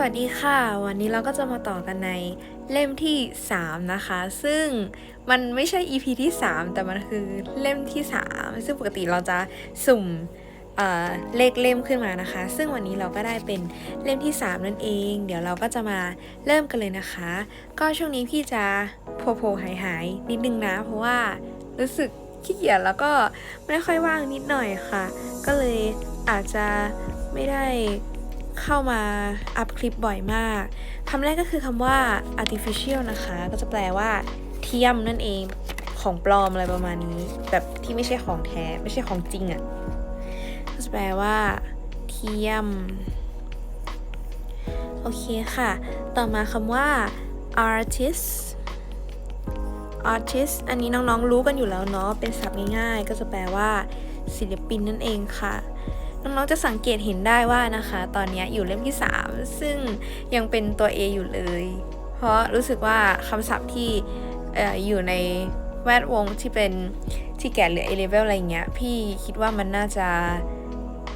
วัสดีค่ะ วันนี้เราก็จะมาต่อกันในเล่มที่ 3 นะคะ ซึ่งมันไม่ใช่ EP ที่ 3 แต่มันคือเล่มที่ 3 ซึ่งปกติเราจะสุ่มเเลขเล่มขึ้นมานะคะ ซึ่งวันนี้เราก็ได้เป็นเล่มที่ 3 นั่นเอง เดี๋ยวเราก็จะมาเริ่มกันเลยนะคะ ก็ช่วงนี้พี่จะโผล่หายหายนิดนึงนะ เพราะว่ารู้สึกขี้เกียจแล้วก็ไม่ค่อยว่างนิดหน่อยค่ะ ก็เลยอาจจะไม่ได้ เข้ามาอัพคลิปบ่อยมากคำแรกก็คือคำว่า artificial นะคะ ก็จะแปลว่าเทียมนั่นเองของปลอมอะไรประมาณนี้ แบบที่ไม่ใช่ของแท้ ไม่ใช่ของจริงอะ่ะก็จะแปลว่า เทียม โอเคค่ะ ต่อมาคำว่า artist artist อันนี้น้องๆรู้กันอยู่แล้วเนาะเป็นศัพท์ง่ายๆ ก็จะแปลว่า ศิลปินนั่นเองค่ะ น้องๆจะสังเกตเห็นได้ว่านะคะ ตอนนี้อยู่เล่มที่ 3 ซึ่งยังเป็นตัว A อยู่เลย เพราะรู้สึกว่าคำศัพท์ที่อออยู่ในแวดวงที่เป็นที่แก่หรือ A level อะไรเงี้ย พี่คิดว่ามันน่าจะ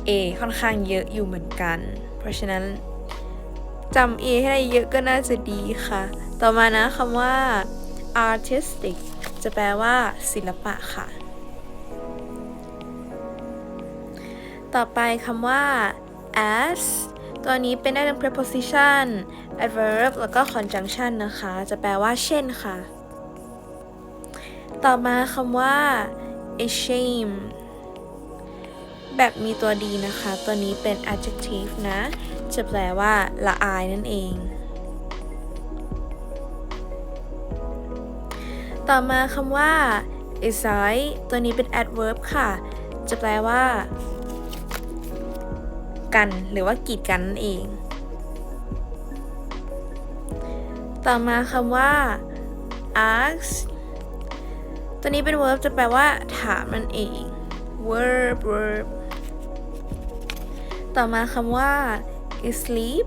A ค่อนข้างเยอะอยู่เหมือนกัน เพราะฉะนั้นจำ A ให้ได้เยอะก็น่าจะดีค่ะ ต่อมานะคำว่า artistic จะแปลว่าศิลปะค่ะ ต่อไปคำว่า as ตัวนี้เป็นได้ทั้ง preposition adverb แล้วก็ conjunction นะคะ จะแปลว่าเช่นค่ะ ต่อมาคำว่า ashamed แบบมีตัวดีนะคะ ตัวนี้เป็น adjective นะ จะแปลว่าละอายนั่นเอง ต่อมาคำว่า excite ตัวนี้เป็น adverb ค่ะ จะแปลว่า กันหรือว่ากีดกันนั่นเอง ต่อมาคำว่า ask ตัวนี้เป็น verb จะแปลว่า ถามนั่นเอง verb verb ต่อมาคำว่า sleep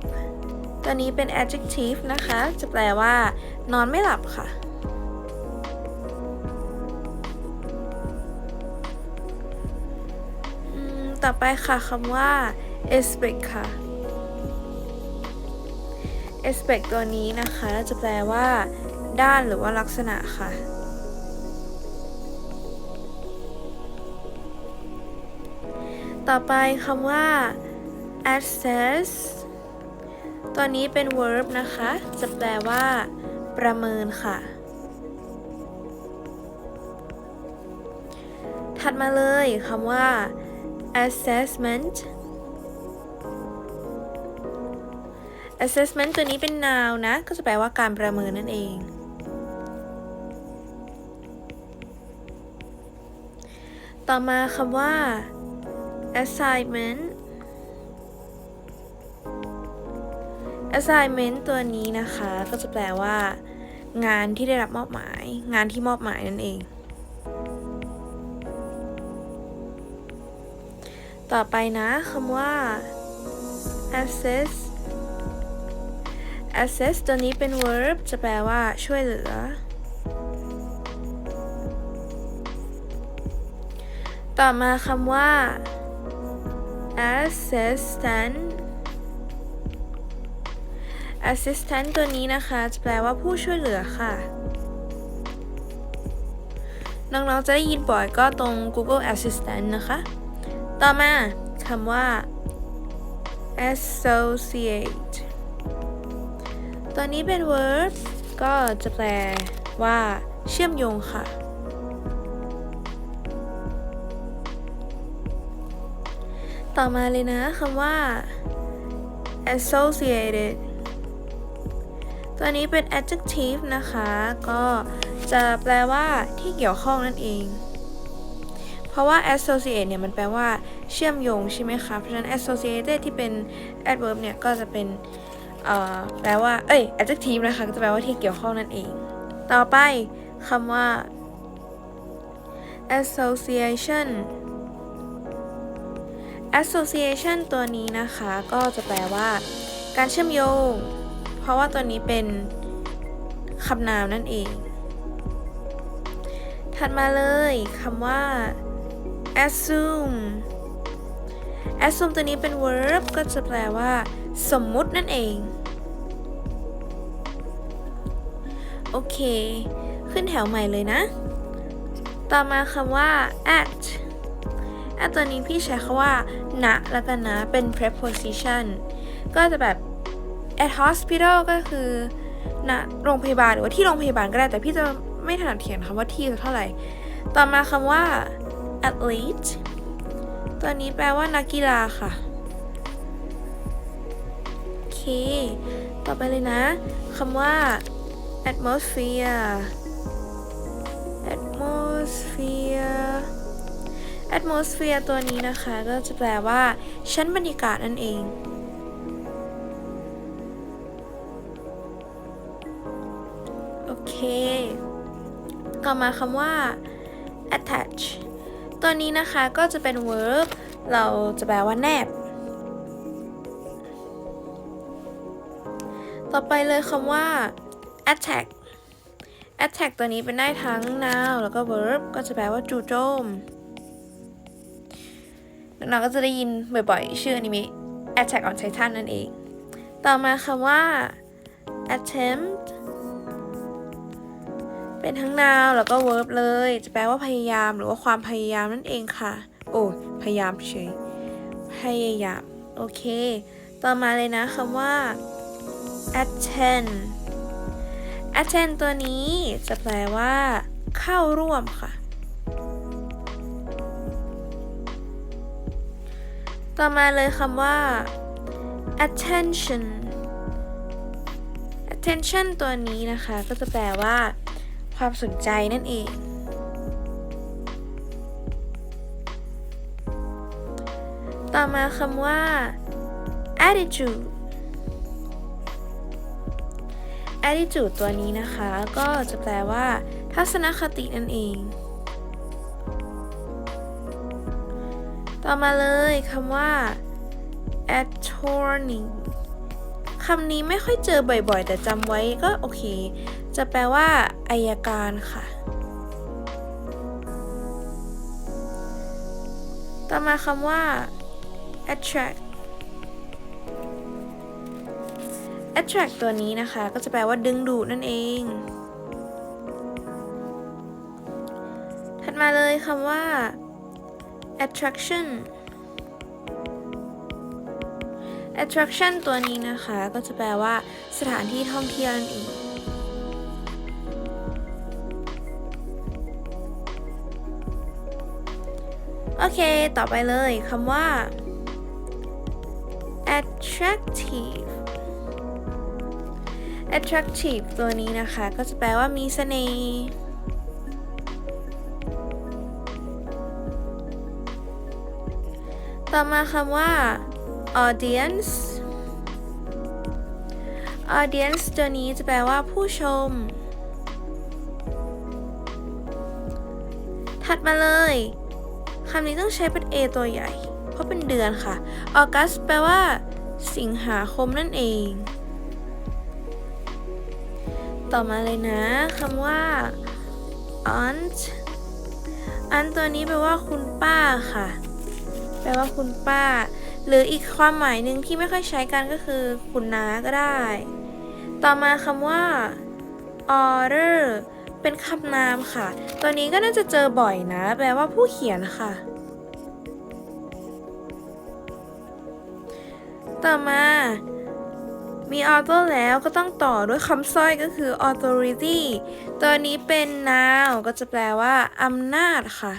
ตัวนี้เป็น adjective นะคะ จะแปลว่า นอนไม่หลับค่ะอืมต่อไปค่ะคำว่า aspect ค่ะ aspect ตัวนี้นะคะจะแปลว่าด้านหรือว่าลักษณะค่ะ ต่อไปคำว่า assess ตัวนี้เป็น verb นะคะ จะแปลว่า ประเมินค่ะ ถัดมาเลยคำว่า assessment assessment ตัวนี้เป็น noun นะ ก็จะแปลว่าการประเมินนั่นเอง ต่อมาคำว่า assignment assignment ตัวนี้นะคะ ก็จะแปลว่า งานที่ได้รับมอบหมาย งานที่มอบหมายนั่นเอง ต่อไปนะคำว่า assess assess ตัวนี้เป็น verb จะแปลว่าช่วยเหลือ ต่อมาคำว่า assistant assistant ตัวนี้นะคะ จะแปลว่าผู้ช่วยเหลือค่ะ น้องๆ จะได้ยินบ่อยก็ตรง Google Assistant นะคะ ต่อมาคำว่า associate ตัวนี้เป็น verb ก็จะแปลว่าเชื่อมโยงค่ะ ต่อมาเลยนะคำว่า associated ตัวนี้เป็น adjective นะคะ ก็จะแปลว่าที่เกี่ยวข้องนั่นเอง เพราะว่า associate เนี่ยมันแปลว่าเชื่อมโยงใช่ไหมคะ เพราะฉะนั้น associated ที่เป็น adverb เนี่ยก็จะเป็น เอ่อแปลว่า เอ้ย adjective นะคะก็จะแปลว่าที่เกี่ยวข้องนั่นเอง ต่อไปคำว่า association association ตัวนี้นะคะก็จะแปลว่าการเชื่อมโยง เพราะว่าตัวนี้เป็นคำนามนั่นเอง ถัดมาเลยคำว่า assume assume ตัวนี้เป็น verb ก็จะแปลว่า สมมุตินั่นเอง โอเค ขึ้นแถวใหม่เลยนะ ต่อมาคำว่า at at ตัวนี้พี่ใช้คำว่าณแล้วกันนะ เป็น preposition ก็จะแบบ at hospital ก็คือณโรงพยาบาลหรือว่าที่โรงพยาบาลก็ได้ แต่พี่จะไม่ถนัดเขียนคำว่าที่เท่าไหร่ ต่อมาคำว่า athlete ตัวนี้แปลว่านักกีฬาค่ะ โอเค ต่อไปเลยนะคำว่า atmosphere atmosphere atmosphere ตัวนี้นะคะ ก็จะแปลว่า ชั้นบรรยากาศนั่นเอง โอเค ต่อมาคำว่า attach ตัวนี้นะคะก็จะเป็น verb เราจะแปลว่าแนบ ต่อไปเลยคำว่า attack attack ตัวนี้เป็นได้ทั้ง noun แล้วก็ verb ก็จะแปลว่าจู่โจมน้องๆก็จะได้ยินบ่อยๆ ชื่ออนิเมะ attack on titan นั่นเอง ต่อมาคำว่า attempt เป็นทั้ง noun แล้วก็ verb เลย จะแปลว่าพยายามหรือว่าความพยายามนั่นเองค่ะ โอ้พยายามเฉยพยายาม โอเค ต่อมาเลยนะคำว่า attend attend ตัวนี้จะแปลว่า เข้าร่วมค่ะ ต่อมาเลยคำว่า attention attention ตัวนี้นะคะ ก็จะแปลว่า ความสนใจนั่นเอง ต่อมาคำว่า attitude attitude ตัวนี้นะคะ ก็จะแปลว่า ทัศนคตินั่นเอง ต่อมาเลยคำว่า attorney คำนี้ไม่ค่อยเจอบ่อยๆ แต่จำไว้ก็โอเค จะแปลว่าอายการค่ะ ต่อมาคำว่า attract attract ตัวนี้นะคะ ก็จะแปลว่าดึงดูดนั่นเอง ถัดมาเลยคำว่า attraction attraction ตัวนี้นะคะ ก็จะแปลว่าสถานที่ท่องเที่ยวนั่นเองโอเค ต่อไปเลยคำว่า attractive attractive ตัวนี้นะคะ ก็จะแปลว่ามีเสน่ห์ ต่อมาคำว่า audience audience ตัวนี้จะแปลว่าผู้ชม ถัดมาเลยคำนี้ต้องใช้เป็น A ตัวใหญ่ เพราะเป็นเดือนค่ะ August แปลว่า สิงหาคมนั่นเอง ต่อมาเลยนะคำว่า aunt aunt ตัวนี้แปลว่าคุณป้าค่ะ แปลว่าคุณป้า หรืออีกความหมายหนึ่งที่ไม่ค่อยใช้กันก็คือ คุณน้าก็ได้ ต่อมาคำว่า order เป็นคำนามค่ะ ตัวนี้ก็น่าจะเจอบ่อยนะ แปลว่าผู้เขียนค่ะ ต่อมา มี author แล้วก็ต้องต่อด้วยคำสร้อยก็คือ authority ตัวนี้เป็น noun ก็จะแปลว่าอำนาจค่ะ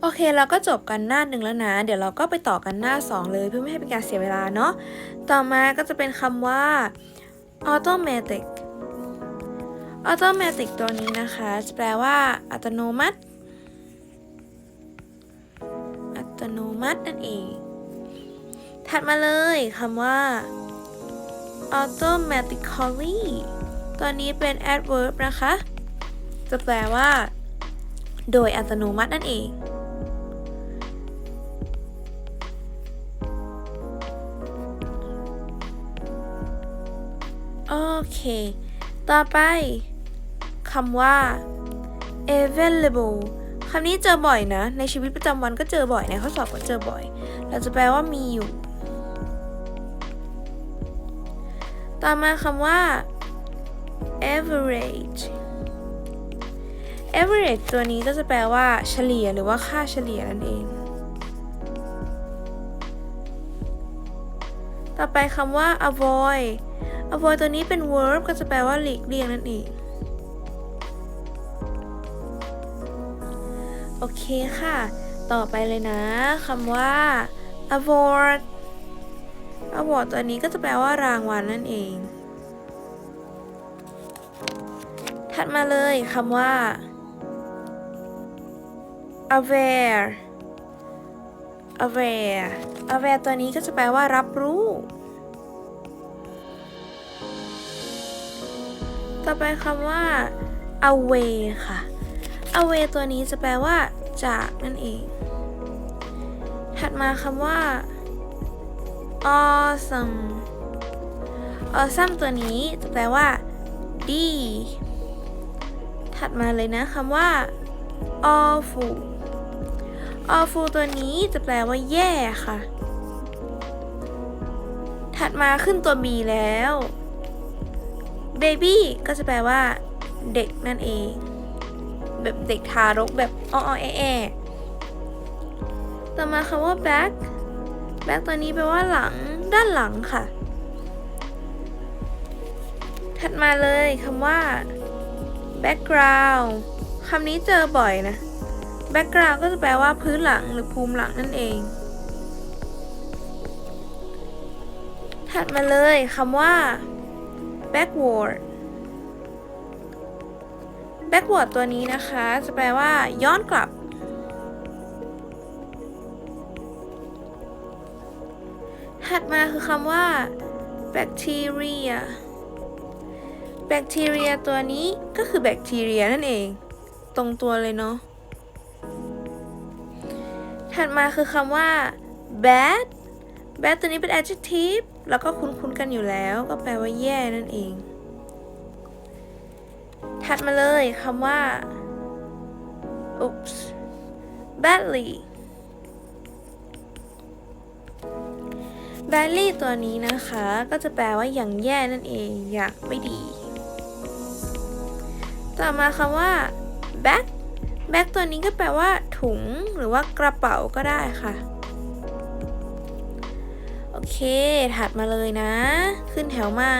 โอเคเราก็จบกันหน้าหนึ่งแล้วนะ เดี๋ยวเราก็ไปต่อกันหน้า 2 เลยเพื่อไม่ให้เป็นการเสียเวลาเนาะ ต่อมาก็จะเป็นคำว่า automatic automatic ตัวนี้นะคะจะแปลว่า อัตโนมัติ อัตโนมัตินั่นเอง ถัดมาเลยคำว่า automatically ตัวนี้เป็น adverb นะคะ จะแปลว่า โดยอัตโนมัตินั่นเอง โอเค ต่อไปคำว่า available คำนี้เจอบ่อยนะ ในชีวิตประจำวันก็เจอบ่อย ในข้อสอบก็เจอบ่อย เราจะแปลว่ามีอยู่ ต่อมาคำว่า average average ตัวนี้ก็จะแปลว่าเฉลี่ยหรือว่าค่าเฉลี่ยนั่นเอง ต่อไปคำว่า avoid avoid ตัวนี้เป็น verb ก็จะแปลว่าหลีกเลี่ยงนั่นเอง โอเคค่ะ ต่อไปเลยนะคำว่า award award ตัวนี้ก็จะแปลว่ารางวัลนั่นเอง ถัดมาเลยคำว่า aware aware aware ตัวนี้ก็จะแปลว่ารับรู้ ต่อไปคำว่า away ค่ะ away ตัวนี้จะแปลว่า จากนั่นเอง ถัดมาคำว่า awesome awesome ตัวนี้จะแปลว่า ดี ถัดมาเลยนะคำว่า awful awful ตัวนี้จะแปลว่า แย่ค่ะ ถัดมาขึ้นตัว B แล้ว baby ก็จะแปลว่า เด็กนั่นเอง แบบเด็กทารกแบบอ้อๆแอต่อมาคำว่า back back ตัวนี้แปลว่าหลังด้านหลังค่ะ ถัดมาเลยคำว่า background คำนี้เจอบ่อยนะ background ก็จะแปลว่าพื้นหลังหรือภูมิหลังนั่นเอง ถัดมาเลยคำว่า backward backward ตัวนี้นะคะ จะแปลว่าย้อนกลับ ถัดมาคือคำว่า bacteria bacteria ตัวนี้ก็คือแบคทีเรียนั่นเอง ตรงตัวเลยเนาะ ถัดมาคือคำว่า bad bad ตัวนี้เป็น adjective แล้วก็คุ้นๆกันอยู่แล้ว ก็แปลว่าแย่นั่นเอง ถัดมาเลยคำว่า oops badly badly ตัวนี้นะคะ ก็จะแปลว่าอย่างแย่นั่นเอง อย่างไม่ดี ต่อมาคำว่า bag bag ตัวนี้ก็แปลว่า ถุงหรือว่ากระเป๋าก็ได้ค่ะ โอเค ถัดมาเลยนะ ขึ้นแถวใหม่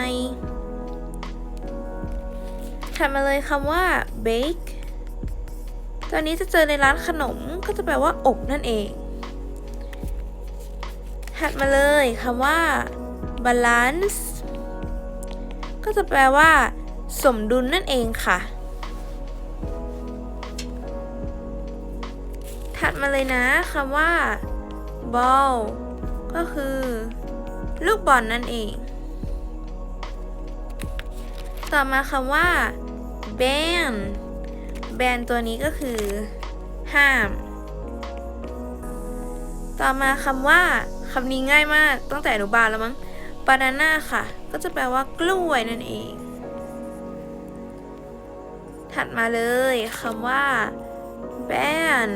ถัดมาเลยคำว่า bake ตัวนี้จะเจอในร้านขนมก็จะแปลว่าอบนั่นเอง ถัดมาเลยคำว่า balance ก็จะแปลว่า สมดุลนั่นเองค่ะ ถัดมาเลยนะคำว่า ball ก็คือ ลูกบอลนั่นเอง ต่อมาคำว่า ban ban ตัวนี้ก็คือ ห้าม ต่อมาคำว่า คำนี้ง่ายมากตั้งแต่อนุบาลแล้วมั้ง banana ค่ะ ก็จะแปลว่ากล้วยนั่นเอง ถัดมาเลยคำว่า band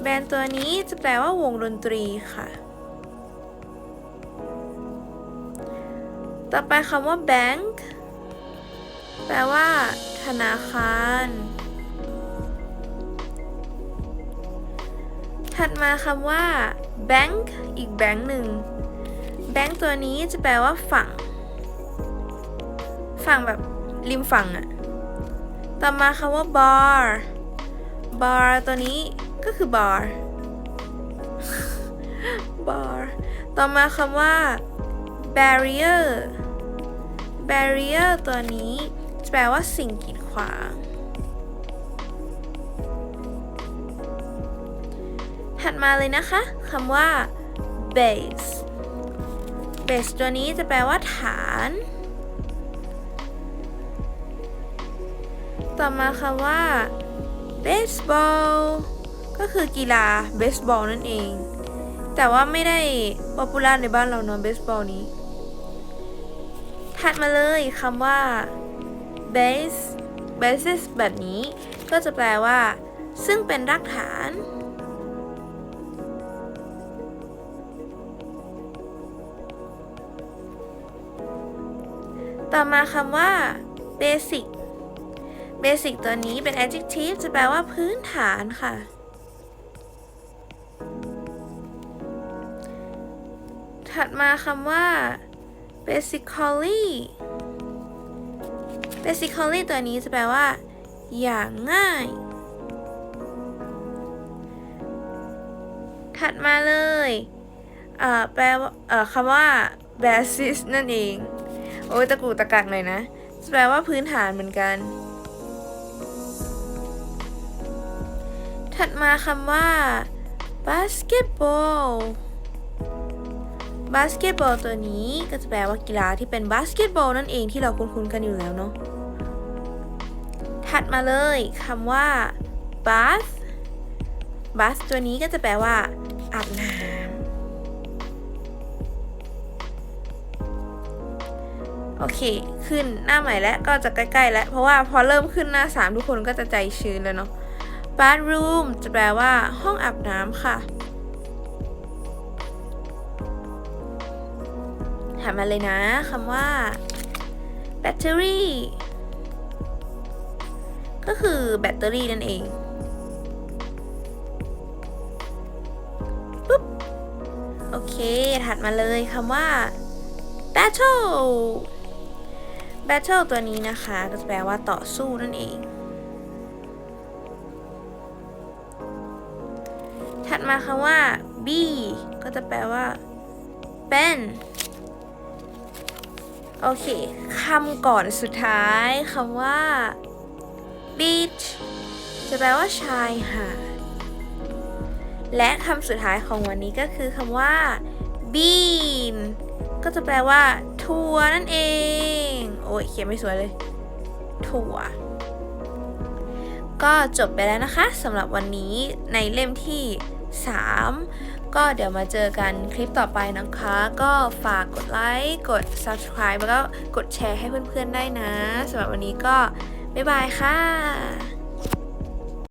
แบนตัวนี้จะแปลว่าวงดนตรีค่ะ ต่อไปคำว่า bank แปลว่า ธนาคาร ถัดมาคำว่า bank อีกแบงค์หนึ่ง bank ตัวนี้จะแปลว่าฝั่ง ฝั่งแบบริมฝั่งอะต่อมาคำว่า bar bar ตัวนี้ก็คือ bar bar ต่อมาคำว่า barrier barrier ตัวนี้จะแปลว่าสิ่งกีดขวาง ถัดมาเลยนะคะคำว่า base base ตัวนี้จะแปลว่าฐาน ต่อมาคำว่า baseball ก็คือกีฬาเบสบอลนั่นเอง แต่ว่าไม่ได้ป๊อปปูล่าในบ้านเราเนาะเบสบอลนี้ ถัดมาเลยคำว่า base basis แบบนี้ก็จะแปลว่า ซึ่งเป็นรากฐาน ต่อมาคำว่า basic basic ตัวนี้เป็น adjective จะแปลว่าพื้นฐานค่ะ ถัดมาคำว่า basically basically ตัวนี้จะแปลว่า อย่างง่าย ถัดมาเลยเอ่อแปลว่าคำว่า basis นั่นเอง อ้ยตะกูตะกักหน่อยนะ แปลว่าพื้นฐานเหมือนกัน ถัดมาคำว่า basketball basketball ตัวนี้ก็จะแปลว่ากีฬาที่เป็น basketball นั่นเองที่เราคุ้นๆกันอยู่แล้วเนาะ ถัดมาเลยคำว่า bath bath ตัวนี้ก็จะแปลว่าอาบน้ำ โอเค ขึ้นหน้าใหม่แล้วก็จะใกล้ๆแล้ว เพราะว่าพอเริ่มขึ้นหน้า 3 ทุกคนก็จะใจชื้นแล้วเนาะ bathroom จะแปลว่าห้องอาบน้ำค่ะถามมาเลยนะคำว่า battery ก็คือแบตเตอรี่นั่นเองปุ๊บโอเค ถัดมาเลยคำว่า battle battle ตัวนี้นะคะ ก็จะแปลว่าต่อสู้นั่นเอง ถัดมาคำว่า b ก็จะแปลว่าเป็นโอเคคำก่อนสุดท้ายคำว่า beach จะแปลว่าชายหาด และคำสุดท้ายของวันนี้ก็คือคำว่า bean ก็จะแปลว่า ถั่วนั่นเอง โอ้ยเขียนไม่สวยเลย ถั่ว ก็จบไปแล้วนะคะสำหรับวันนี้ในเล่มที่ 3 ก็เดี๋ยวมาเจอกันคลิปต่อไปนะคะ ก็ฝากกดไลค์กด subscribe แล้วก็กดแชร์ให้เพื่อนๆได้นะสำหรับวันนี้ก็บ๊ายบายค่ะ